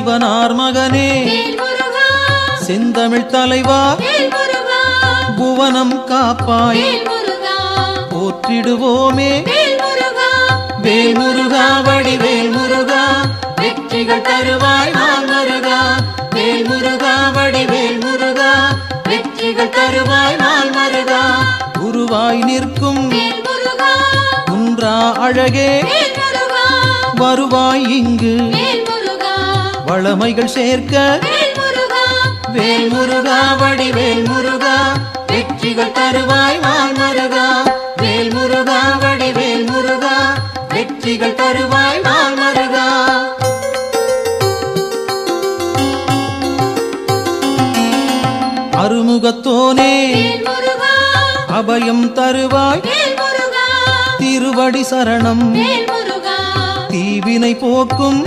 சிவனார் மகனே. செந்தமிழ் தலைவா. புவனம் காப்பாய். போற்றிடுவோமே. வேல் முருகா வேல் முருகா வடிவேல் முருகா வெற்றிகள் தருவாய் முருகா. வேல் முருகா வடிவேல் முருகா வெற்றிகள் தருவாய் நாள் மருகா. குருவாய் நிற்கும். குன்றா அழகே. வருவாய் இங்கு. வளமைகள் சேர்க்க. வேல் முருகா வேல் முருகா வடிவேல் முருகா வெற்றிகள் தருவாய் நாள் மருகா வேல் முருகா வடிவேல் முருகா வெற்றிகள் தருவாய் நாள் மருகா அருமுகத்தோனே அபயம் தருவாய். திருவடி சரணம். தீவினை போக்கும்.